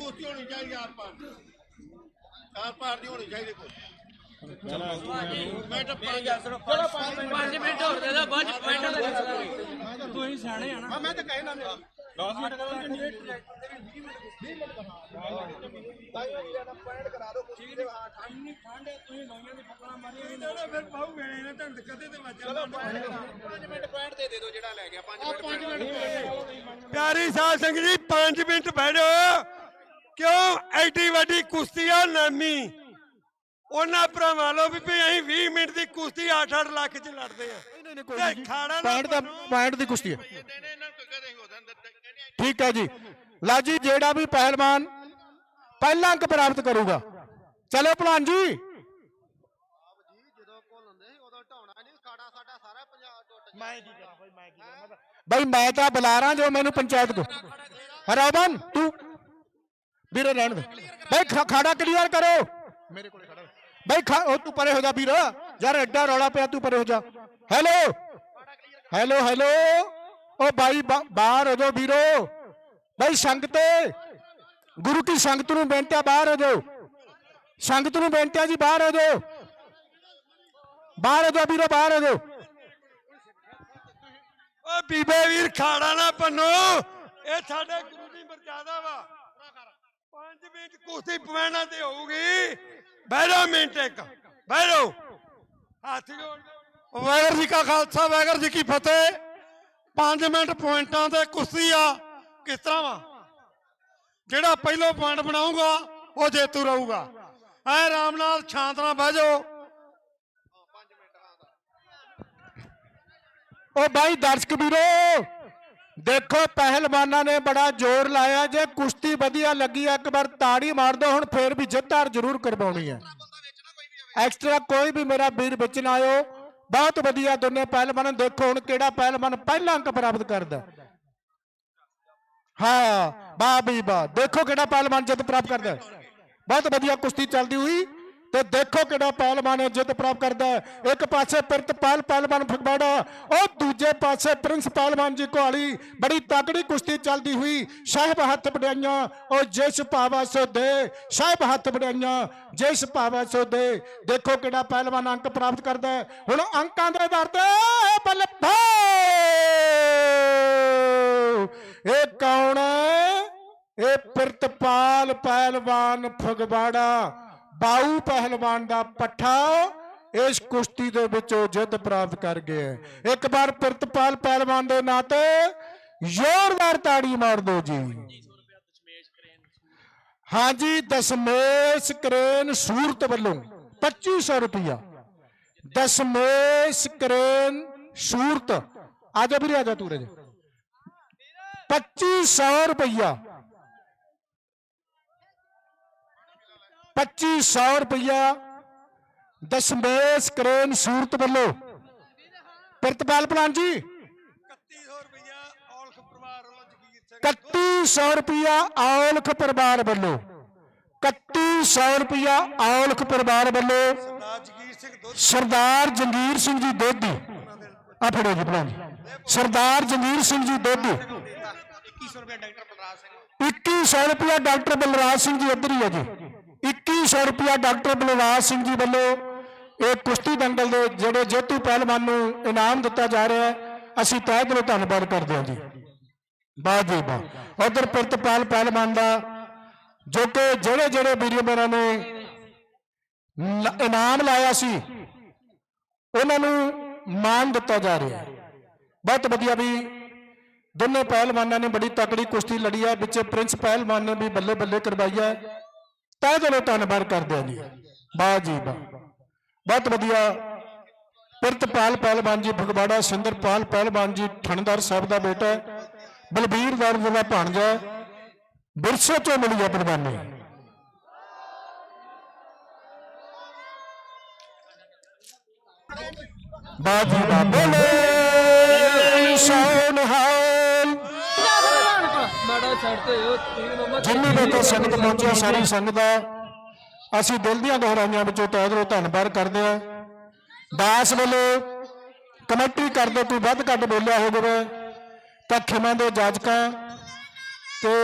ਕੁਸ਼ਤੀ ਹੋਣੀ ਚਾਹੀਦੀ ਆਰ ਪਾਰ ਦੀ। ਆਰ ਪਾਰ ਦੀ ਹੋਣੀ ਚਾਹੀਦੀ ਕੁਸ਼ਤੀ ਮੈਂ ਤਾਂ ਪੰਜ ਚਲੋ 5 ਮਿੰਟ ਹੋਰ ਦੇ ਦੋ ਬਾਅਦ ਚ ਪੁਆਇੰਟ ਤੁਸੀਂ ਸਿਆਣੇ ਆ ਨਾ। ਮੈਂ ਤਾਂ ਕਹਿਣਾ ਮੇਰਾ ਫਿਰ ਪਾਉ ਵੇਲੇ ਨੇ ਤੁਹਾਨੂੰ ਕਦੇ ਤੇ ਵਾਜਾ 5 ਮਿੰਟ ਪੁਆਇੰਟ ਦੇ ਦੇ ਦਿਓ ਜਿਹੜਾ ਲੈ ਗਿਆ 5 ਮਿੰਟ ਪਿਆਰੀ ਸਾਧ ਸੰਗਤ ਜੀ 5 ਮਿੰਟ ਬੈਠੋ ਕਿਉਂ ਐਡੀ ਵੱਡੀ ਕੁਸ਼ਤੀ ਆ ਨਾਮੀ? ਉਹਨਾਂ ਭਰਾਵਾਂ ਲੋ ਵੀ ਅਸੀਂ 20 ਮਿੰਟ ਦੀ ਕੁਸ਼ਤੀ 8-8 ਲੱਖ ਚ ਲੜਦੇ ਆ। ਖਾੜਾ ਪੁਆਇੰਟ ਦਾ। ਪੁਆਇੰਟ ਦੀ ਕੁਸ਼ਤੀ ਹੈ ਠੀਕ ਹੈ ਜੀ। ਲਾ ਜੀ ਜਿਹੜਾ ਵੀ ਪਹਿਲਵਾਨ ਪਹਿਲਾ ਅੰਕ ਪ੍ਰਾਪਤ ਕਰੂਗਾ। ਚਲੋ ਭਲਵਾਨ ਜੀ। ਬਈ ਮੈਂ ਕੀ ਕਰਾਂ ਬਈ ਮੈਂ ਤਾਂ ਬੁਲਾਰਾਂ ਜੋ ਮੈਨੂੰ ਪੰਚਾਇਤ ਕੋ ਹਰਾਬਨ ਤੂੰ ਵੀਰੇ ਰਹਿਣ ਦੇ ਬਈ ਖਾੜਾ ਕਲੀਅਰ ਕਰੋ। ਮੇਰੇ ਕੋਲੇ ਖੜਾ ਬਈ ਉਹ ਤੂੰ ਪਰੇ ਹੋ ਜਾ ਵੀਰ। ਯਾਰ ਐਡਾ ਰੌਲਾ ਪਿਆ, ਤੂੰ ਪਰੇ ਹੋ ਜਾ। ਹੈਲੋ ਹੈਲੋ ਹੈਲੋ ਉਹ ਬਾਈ ਬਾਹਰ ਹੋ ਜਾਓ ਵੀਰੋ। ਬਈ ਸੰਗਤ, ਗੁਰੂ ਕੀ ਸੰਗਤ ਨੂੰ ਬੇਨਤੀ ਆ, ਬਾਹਰ ਹੋ ਜਾਓ ਸੰਗਤ ਨੂੰ ਬੇਨਤੀ ਆ ਜੀ, ਬਾਹਰ ਹੋ ਜਾਓ ਬਾਹਰ ਹੋ ਜਾਓ ਵੀਰੋ, ਬਾਹਰ ਹੋ ਜਾਓ ਓ ਬੀਬੇ ਵੀਰ, ਖਾੜਾ ਨਾ ਪੰਨੋ। ਇਹ ਸਾਡੇ ਗੁਰੂ ਦੀ ਮਰਜ਼ਾਦਾ ਵਾ। ਮਿੰਟ ਕੁਸ਼ਤੀ ਪਵੈਣਾ ਤੇ ਹੋਊਗੀ। ਬੈਠੋ ਮਿੰਟ ਇੱਕ। ਬੈਠੋ ਹੱਥ ਜੋੜ ਵਾਹਿਗੁਰੂ ਜੀ ਕਾ ਖਾਲਸਾ, ਵਾਹਿਗੁਰੂ ਜੀ ਕੀ ਫਤਿਹ। 5 ਮਿੰਟ ਪੁਆਇੰਟਾਂ ਤੇ ਕੁਸ਼ਤੀ ਆ। ਕਿਸ ਤਰ੍ਹਾਂ ਵਾ? ਜਿਹੜਾ ਪਹਿਲੋ ਪੁਆਇੰਟ ਬਣਾਊਗਾ, ਉਹ ਜੇਤੂ ਰਹੂਗਾ। ਐ ਆਰਾਮ ਨਾਲ ਸ਼ਾਂਤ ਨਾਲ ਬਹਿ ਜਾਓ। ਉਹ ਭਾਈ ਦਰਸ਼ਕ ਵੀਰੋ ਦੇਖੋ, ਪਹਿਲਵਾਨਾਂ ਨੇ ਬੜਾ ਜ਼ੋਰ ਲਾਇਆ। ਜੇ ਕੁਸ਼ਤੀ ਵਧੀਆ ਲੱਗੀ, ਇੱਕ ਵਾਰ ਤਾੜੀ ਮਾਰ ਦੋ ਹੁਣ ਫੇਰ ਵੀ ਜਿੱਤ ਹਾਰ ਜ਼ਰੂਰ ਕਰਵਾਉਣੀ ਹੈ। ਐਕਸਟਰਾ ਕੋਈ ਵੀ ਮੇਰਾ ਵੀਰ ਵਿੱਚ ਨਾ ਆਇਓ। ਬਹੁਤ ਵਧੀਆ ਦੋਨੇ ਪਹਿਲਵਾਨ। ਦੇਖੋ ਹੁਣ ਕਿਹੜਾ ਪਹਿਲਵਾਨ ਪਹਿਲਾ ਅੰਕ ਪ੍ਰਾਪਤ ਕਰਦਾ। ਹਾਂ, ਵਾਹ ਵੀ ਵਾਹ। ਦੇਖੋ ਕਿਹੜਾ ਪਹਿਲਵਾਨ ਜਿੱਤ ਪ੍ਰਾਪਤ ਕਰਦਾ। ਬਹੁਤ ਵਧੀਆ ਕੁਸ਼ਤੀ ਚੱਲਦੀ ਹੋਈ। ਤੇ ਦੇਖੋ ਕਿਹੜਾ ਪਹਿਲਵਾਨ ਜਿੱਤ ਪ੍ਰਾਪਤ ਕਰਦਾ ਹੈ। ਇੱਕ ਪਾਸੇ ਪ੍ਰਿਤਪਾਲ ਪਹਿਲਵਾਨ ਫਗਵਾੜਾ, ਉਹ ਦੂਜੇ ਪਾਸੇ ਪ੍ਰਿੰਸ ਪਹਿਲਵਾਨ ਜੀ ਕੋਹਾਲੀ ਬੜੀ ਤਕੜੀ ਕੁਸ਼ਤੀ ਚੱਲਦੀ ਹੋਈ ਸਾਹਿਬ ਹੱਥ ਵਡਿਆਈਆਂ, ਉਹ ਜਿਸ ਭਾਵਾ ਸੋ ਦੇ ਸਾਹਿਬ ਹੱਥ ਵਡਿਆਈਆਂ, ਜਿਸ ਭਾਵਾ ਸੋ ਦੇ ਦੇਖੋ ਕਿਹੜਾ ਪਹਿਲਵਾਨ ਅੰਕ ਪ੍ਰਾਪਤ ਕਰਦਾ ਹੈ। ਹੁਣ ਅੰਕਾਂ ਦੇ ਆਧਾਰ ਤੇ ਬੱਲੇ ਇਹ ਕੌਣ ਹੈ? ਇਹ ਪ੍ਰਿਤਪਾਲ ਪਹਿਲਵਾਨ ਫਗਵਾੜਾ। ਬਾਊ ਪਹਿਲਵਾਨ ਦਾ ਪੱਠਾ ਇਸ ਕੁਸ਼ਤੀ ਦੇ ਵਿੱਚ ਉਹ ਜਿੱਤ ਪ੍ਰਾਪਤ ਕਰ ਗਿਆ ਹੈ। ਇੱਕ ਵਾਰ ਪ੍ਰਿਤਪਾਲ ਪਹਿਲਵਾਨ ਦੇ ਨਾਂ ਤੇ ਜ਼ੋਰਦਾਰ ਤਾੜੀ ਮਾਰ ਦਿਓ ਜੀ। ਹਾਂਜੀ, ਦਸ਼ਮੇਸ਼ ਕਰੇਨ ਸੂਰਤ ਵੱਲੋਂ 2500 ਰੁਪਇਆ ਦਸ਼ਮੇਸ਼ ਕਰੇਨ ਸੂਰਤ। ਆਜਾ ਵੀਰੇ ਆਜਾ ਤੂੰ ਰੇ 2500 ਰੁਪਇਆ 2500 ਰੁਪਇਆ ਦਸ਼ਮੇਸ਼ ਕਰੇਨ ਸੂਰਤ ਵੱਲੋਂ। ਪ੍ਰਿਤਪਾਲ ਪਲਾਨ ਜੀ। 3100 ਰੁਪਇਆ ਔਲਖ ਪਰਿਵਾਰ ਵੱਲੋਂ ਜਗੀਰ ਸਿੰਘ 3100 ਰੁਪਇਆ ਔਲਖ ਪਰਿਵਾਰ ਵੱਲੋਂ। 3100 ਰੁਪਇਆ ਔਲਖ ਪਰਿਵਾਰ ਵੱਲੋਂ। ਸਰਦਾਰ ਜਗੀਰ ਸਿੰਘ ਜੀ ਦੋਧੀ। ਆ ਫੜੋ ਜੀ ਭਲਾ ਸਰਦਾਰ ਜੰਗੀਰ ਸਿੰਘ ਜੀ ਦੋਧੀ। 2100 ਰੁਪਏ ਡਾਕਟਰ ਬਲਰਾਜ ਸਿੰਘ। 2100 ਰੁਪਇਆ ਡਾਕਟਰ ਬਲਰਾਜ ਸਿੰਘ ਜੀ ਇੱਧਰ ਹੀ ਹੈ ਜੀ। 2100 ਰੁਪਇਆ ਡਾਕਟਰ ਬਲਵਾਸ ਸਿੰਘ ਜੀ ਵੱਲੋਂ ਇਹ ਕੁਸ਼ਤੀ ਦੰਗਲ ਦੇ ਜਿਹੜੇ ਜੇਤੂ ਪਹਿਲਵਾਨ ਨੂੰ ਇਨਾਮ ਦਿੱਤਾ ਜਾ ਰਿਹਾ ਹੈ, ਅਸੀਂ ਤਹਿ ਦਿਲੋਂ ਧੰਨਵਾਦ ਕਰਦੇ ਹਾਂ ਜੀ। ਵਾਹ ਜੀ ਵਾਹ। ਉਧਰ ਪ੍ਰਿਤਪਾਲ ਪਹਿਲਵਾਨ ਦਾ, ਜੋ ਕਿ ਜਿਹੜੇ ਜਿਹੜੇ ਵੀਡੀਓ ਮੇਰਾ ਨੇ ਇਨਾਮ ਲਾਇਆ ਸੀ, ਉਹਨਾਂ ਨੂੰ ਮਾਨ ਦਿੱਤਾ ਜਾ ਰਿਹਾ ਹੈ। ਬਹੁਤ ਵਧੀਆ ਵੀ ਦੋਨੇ ਪਹਿਲਵਾਨਾਂ ਨੇ ਬੜੀ ਤਕੜੀ ਕੁਸ਼ਤੀ ਲੜੀ ਹੈ, ਵਿੱਚ ਪ੍ਰਿੰਸ ਪਹਿਲਵਾਨ ਨੇ ਵੀ ਬੱਲੇ ਬੱਲੇ ਕਰਵਾਈ ਹੈ। ਤਹਿ ਦਿਲੋਂ ਧੰਨਵਾਦ ਕਰਦੇ ਹਾਂ ਜੀ। ਵਾਹ ਜੀ ਵਾਹ। ਬਹੁਤ ਵਧੀਆ। ਪ੍ਰਿਤਪਾਲ ਪਹਿਲਵਾਨ ਜੀ, ਫਗਵਾੜਾ ਸਿੰਦਰਪਾਲ ਪਹਿਲਵਾਨ ਜੀ ਥਣਦਾਰ ਸਾਹਿਬ ਦਾ ਬੇਟਾ ਬਲਬੀਰ ਦਰਦ ਦਾ ਭਾਣਜਾ ਵਿਰਸੇ ਚੋਂ ਮਿਲੀ ਹੈ ਪ੍ਰਵਾਨੀ ਬਾਜੀ ਦਾ ਬੋਲੇ ਸੋਨਹਾਲ ਮਾੜਾ ਛੱਡ ਤੇ ਤੀਰ ਮੰਮਾ ਜਿੰਨੀ ਸੰਗਤ ਪਹੁੰਚਿਆ ਸਾਰੀ ਸੰਗਤ ਦਾ ਅਸੀਂ ਦਿਲ ਦੀਆਂ ਗਹਿਰਾਈਆਂ ਵਿੱਚੋਂ ਤਹਿ ਦਿਲੋਂ ਧੰਨਵਾਦ ਕਰਦੇ ਹਾਂ ਦਾਸ ਵੱਲੋਂ ਕਮੇਟੀ ਕਰਦੇ ਕੋਈ ਵੱਧ ਘੱਟ ਬੋਲਿਆ ਹੋਵੇ ਤਾਂ ਖਿਮਾ ਦੇ ਜਾਜਕਾਂ ਤੇ